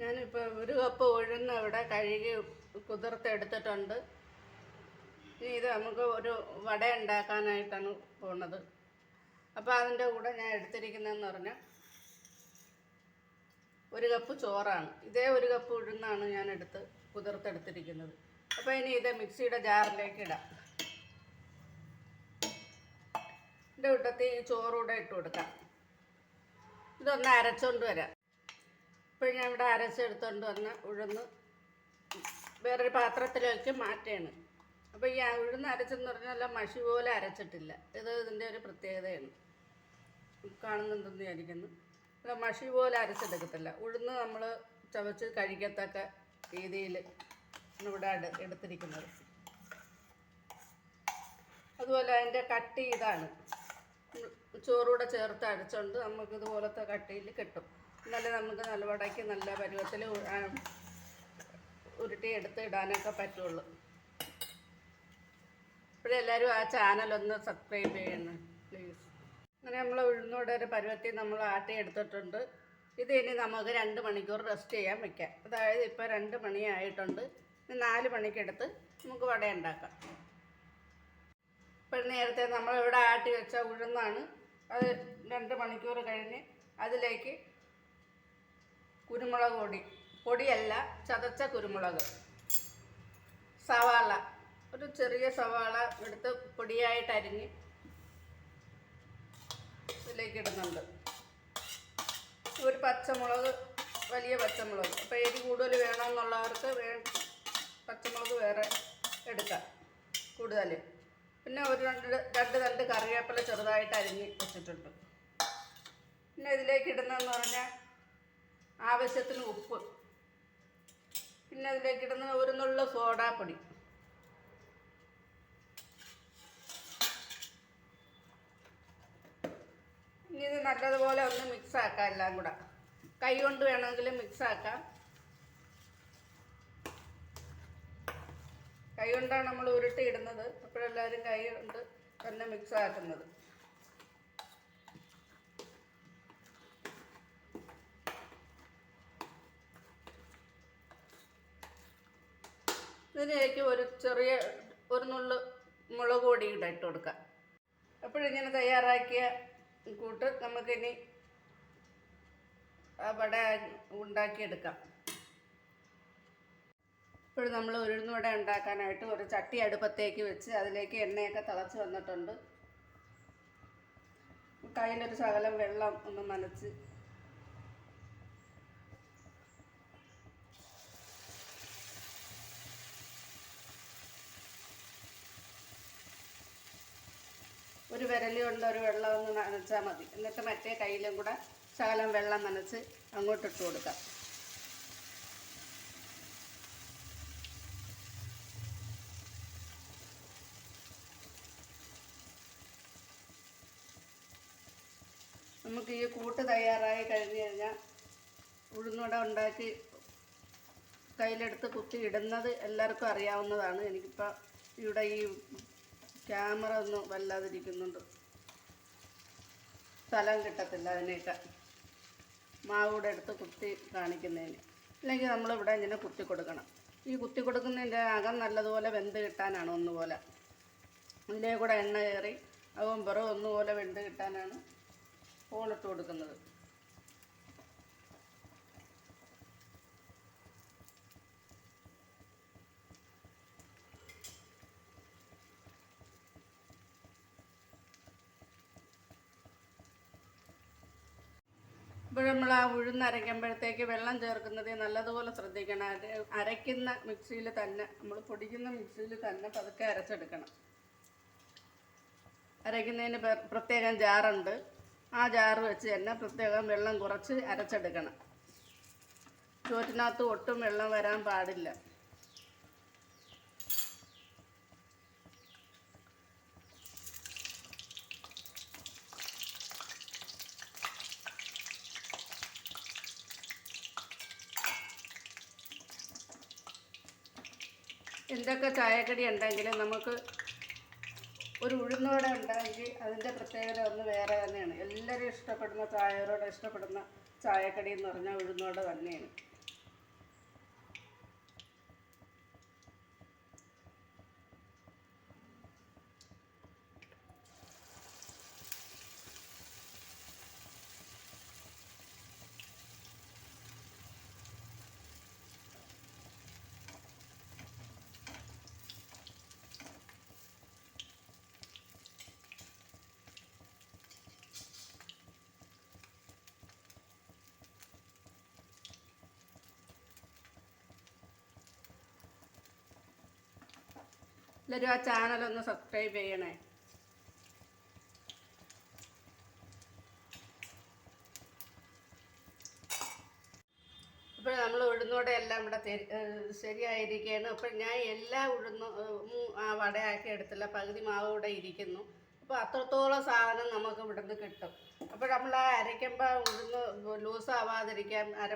ഞാനിപ്പോൾ ഒരു കപ്പ് ഉഴുന്ന് ഇവിടെ കഴുകി കുതിർത്തെടുത്തിട്ടുണ്ട്. ഇനി ഇത് നമുക്ക് ഒരു വട ഉണ്ടാക്കാനായിട്ടാണ് പോണത്. അപ്പോൾ അതിന്റെ കൂടെ ഞാൻ എടുത്തിരിക്കുന്നതെന്ന് പറഞ്ഞാൽ ഒരു കപ്പ് ചോറാണ്. ഇതേ ഒരു കപ്പ് ഉഴുന്നാണ് ഞാൻ എടുത്ത് കുതിർത്തെടുത്തിരിക്കുന്നത്. അപ്പോൾ ഇനി ഇത് മിക്സിയുടെ ജാറിലേക്ക് ഇടാം. ഇതിന്റെ കൂട്ടത്തിൽ ചോറൂടെ ഇട്ട് കൊടുക്കാം. ഇതൊന്ന് അരച്ചോണ്ട് വരാം. ഇപ്പോൾ ഞാൻ ഇവിടെ അരച്ചെടുത്തോണ്ട് വന്ന ഉഴുന്ന് വേറൊരു പാത്രത്തിലേക്ക് മാറ്റുകയാണ് അപ്പോൾ ഈ ഉഴുന്ന് അരച്ചെന്ന് പറഞ്ഞാൽ മഷി പോലെ അരച്ചിട്ടില്ല. ഇത് ഇതിന്റെ ഒരു പ്രത്യേകതയാണ്. കാണുന്നുണ്ടെന്ന് വിചാരിക്കുന്നു. അല്ല മഷി പോലെ അരച്ചെടുക്കത്തില്ല. ഉഴുന്ന് നമ്മൾ ചവച്ച് കഴിക്കത്തക്ക രീതിയിൽ ഇവിടെ എടു- എടുത്തിരിക്കുന്നത്. അതുപോലെ അതിന്റെ കട്ടി ഇതാണ്. ചോറൂടെ ചേർത്ത് അരച്ചുകൊണ്ട് നമുക്കിതുപോലത്തെ കട്ടിയിൽ കിട്ടും. എന്നാലേ നമുക്ക് നല്ല വടയ്ക്ക് നല്ല പരുവത്തിൽ ഉരുട്ടി എടുത്ത് ഇടാനൊക്കെ പറ്റുള്ളൂ. ഇപ്പോഴെല്ലാവരും ആ ചാനലൊന്ന് സബ്സ്ക്രൈബ് ചെയ്യണം പ്ലീസ് അങ്ങനെ നമ്മൾ ഉഴുന്നോടെ ഒരു പരുവത്തിൽ നമ്മൾ ആട്ടി എടുത്തിട്ടുണ്ട്. ഇത് ഇനി നമുക്ക് രണ്ട് മണിക്കൂർ റെസ്റ്റ് ചെയ്യാൻ വെക്കാം. അതായത് ഇപ്പോൾ രണ്ട് മണിയായിട്ടുണ്ട് ഇനി നാല് മണിക്കെടുത്ത് നമുക്ക് വട ഉണ്ടാക്കാം. ഇപ്പോൾ നേരത്തെ നമ്മളിവിടെ ആട്ടി വെച്ച ഉഴുന്നാണ്. അത് രണ്ട് മണിക്കൂർ കഴിഞ്ഞ് അതിലേക്ക് കുരുമുളക് പൊടി. പൊടിയല്ല ചതച്ച കുരുമുളക്. സവാള. ഒരു ചെറിയ സവാള എടുത്ത് പൊടിയായിട്ട് അരിഞ്ഞ് ഇതിലേക്ക് ഇടുന്നുണ്ട്. ഒരു പച്ചമുളക് വലിയ പച്ചമുളക്. അപ്പോൾ എരി കൂടുതൽ വേണമെന്നുള്ളവർക്ക് വേ പച്ചമുളക് വേറെ എടുക്കാം കൂടുതൽ. പിന്നെ ഒരു രണ്ട് രണ്ട് തണ്ട് കറിവേപ്പില ചെറുതായിട്ട് അരിഞ്ഞ് വെച്ചിട്ടുണ്ട്. പിന്നെ ഇതിലേക്ക് ഇടുന്നതെന്ന് പറഞ്ഞാൽ ആവശ്യത്തിന് ഉപ്പ്. പിന്നെ അതിലേക്ക് ഇടുന്ന ഒരു നുള്ള സോഡാപ്പൊടി. ഇനി ഇത് നല്ലതുപോലെ ഒന്ന് മിക്സ് ആക്കാം എല്ലാം കൂടെ. കൈ കൊണ്ട് വേണമെങ്കിൽ മിക്സ് ആക്കാം. കൈ കൊണ്ടാണ് നമ്മൾ ഉരുട്ടി ഇടുന്നത്. അപ്പോഴെല്ലാവരും കൈ കൊണ്ട് തന്നെ മിക്സ് ആക്കുന്നത്. ഇതിലേക്ക് ഒരു ചെറിയ ഒരു നുള്ളു മുളക് പൊടി ഇട്ട് ഇട്ട് കൊടുക്കാം. അപ്പോഴിങ്ങനെ തയ്യാറാക്കിയ കൂട്ട് നമുക്കിനി ആ വട ഉണ്ടാക്കിയെടുക്കാം. ഇപ്പോൾ നമ്മൾ ഉരുന്ന് വട ഉണ്ടാക്കാനായിട്ട് ഒരു ചട്ടി അടുപ്പത്തേക്ക് വെച്ച് അതിലേക്ക് എണ്ണയൊക്കെ തിളച്ച് വന്നിട്ടുണ്ട്. കയ്യിലൊരു ശകലം വെള്ളം ഒന്ന് നനച്ച് വിരലി കൊണ്ട് ഒരു വെള്ളം ഒന്ന് നനച്ചാൽ മതി. എന്നിട്ട് മറ്റേ കയ്യിലും കൂടെ ശകലം വെള്ളം നനച്ച് അങ്ങോട്ട് ഇട്ട് കൊടുക്കാം. നമുക്ക് ഈ കൂട്ട് തയ്യാറായി കഴിഞ്ഞു കഴിഞ്ഞാൽ ഉഴുന്നട ഉണ്ടാക്കി കയ്യിലെടുത്ത് കുത്തി ഇടുന്നത് എല്ലാവർക്കും അറിയാവുന്നതാണ്. എനിക്കിപ്പോൾ ഇവിടെ ഈ ക്യാമറ ഒന്നും വല്ലാതിരിക്കുന്നുണ്ട്. സ്ഥലം കിട്ടത്തില്ല അതിനൊക്കെ മാവൂടെ എടുത്ത് കുത്തി കാണിക്കുന്നതിന്. അല്ലെങ്കിൽ നമ്മളിവിടെ ഇങ്ങനെ കുത്തി കൊടുക്കണം. ഈ കുത്തി കൊടുക്കുന്നതിന്റെ അകം നല്ലതുപോലെ വെന്ത് കിട്ടാനാണ് ഒന്നുപോലെ. ഇതിലേ കൂടെ എണ്ണ കയറി അകം പുറം ഒന്നുപോലെ വെന്ത് കിട്ടാനാണ് ഹോളിട്ട് കൊടുക്കുന്നത്. നമ്മൾ ആ ഉഴുന്ന് അരയ്ക്കുമ്പോഴത്തേക്ക് വെള്ളം ചേർക്കുന്നത് നല്ലതുപോലെ ശ്രദ്ധിക്കണം. അരയ്ക്കുന്ന മിക്സിയിൽ തന്നെ നമ്മൾ പൊടിക്കുന്ന മിക്സിയിൽ തന്നെ പതുക്കെ അരച്ചെടുക്കണം. അരയ്ക്കുന്നതിന് പ്ര- പ്രത്യേകം ജാറുണ്ട്. ആ ജാറ് വെച്ച് തന്നെ പ്രത്യേകം വെള്ളം കുറച്ച് അരച്ചെടുക്കണം. ചോറ്റിനകത്ത് ഒട്ടും വെള്ളം വരാൻ പാടില്ല. എന്തൊക്കെ ചായക്കടി ഉണ്ടെങ്കിലും നമുക്ക് ഒരു ഉഴുന്നോട ഉണ്ടെങ്കിൽ അതിന്റെ പ്രത്യേകത ഒന്ന് വേറെ തന്നെയാണ്. എല്ലാവരും ഇഷ്ടപ്പെടുന്ന ചായയോടെ ഇഷ്ടപ്പെടുന്ന ചായക്കടി എന്ന് പറഞ്ഞാൽ ഉഴുന്നോട തന്നെയാണ്. എല്ലാവരും ആ ഒന്ന് സബ്സ്ക്രൈബ് ചെയ്യണേ. അപ്പോൾ നമ്മൾ ഉഴുന്നോടെ എല്ലാം ഇവിടെ ശരിയായിരിക്കുകയാണ് അപ്പോൾ ഞാൻ എല്ലാ ഉഴുന്നും ആ വടയാക്കി എടുത്തില്ല പകുതി മാവ് ഇവിടെ ഇരിക്കുന്നു. അപ്പോൾ അത്രത്തോളം സാധനം നമുക്ക് ഇവിടുന്ന് കിട്ടും. അപ്പോൾ നമ്മൾ ആ അരയ്ക്കുമ്പോൾ ഉഴുന്ന് ലൂസാവാതിരിക്കാൻ അര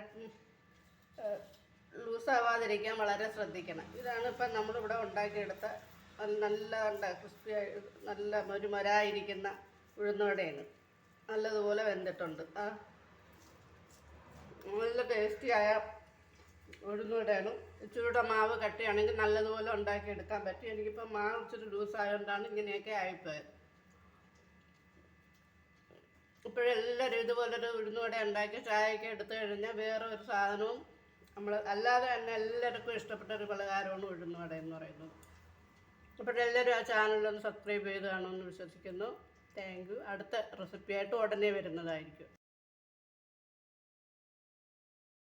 ലൂസാവാതിരിക്കാൻ വളരെ ശ്രദ്ധിക്കണം. ഇതാണ് ഇപ്പം നമ്മളിവിടെ ഉണ്ടാക്കിയെടുത്ത നല്ല ഉണ്ട് ക്രിസ്പി നല്ല മൊരുമരായിരിക്കുന്ന ഉഴുന്നുവടയാണ് നല്ലതുപോലെ വെന്തിട്ടുണ്ട്. ആ നല്ല ടേസ്റ്റിയായ ഉഴുന്നുവടയാണ് ഇച്ചിരിയുടെ മാവ് കട്ടിയാണെങ്കിൽ നല്ലതുപോലെ ഉണ്ടാക്കിയെടുക്കാൻ പറ്റും. എനിക്കിപ്പോൾ മാവ് ഇച്ചിരി ലൂസ് ആയതുകൊണ്ടാണ് ഇങ്ങനെയൊക്കെ ആയിപ്പോയത്. ഇപ്പോഴെല്ലാവരും ഇതുപോലൊരു ഉഴുന്നുവട ഉണ്ടാക്കി ചായയൊക്കെ എടുത്തു കഴിഞ്ഞാൽ വേറെ ഒരു സാധനവും നമ്മൾ അല്ലാതെ തന്നെ എല്ലാവർക്കും ഇഷ്ടപ്പെട്ട ഒരു പലഹാരമാണ് ഉഴുന്നുവട എന്ന് പറയുന്നത്. അപ്പോഴെല്ലാവരും ആ ചാനലൊന്ന് സബ്സ്ക്രൈബ് ചെയ്ത് കാണുമെന്ന് വിശ്വസിക്കുന്നു. താങ്ക് യു അടുത്ത റെസിപ്പിയായിട്ട് ഉടനെ വരുന്നതായിരിക്കും.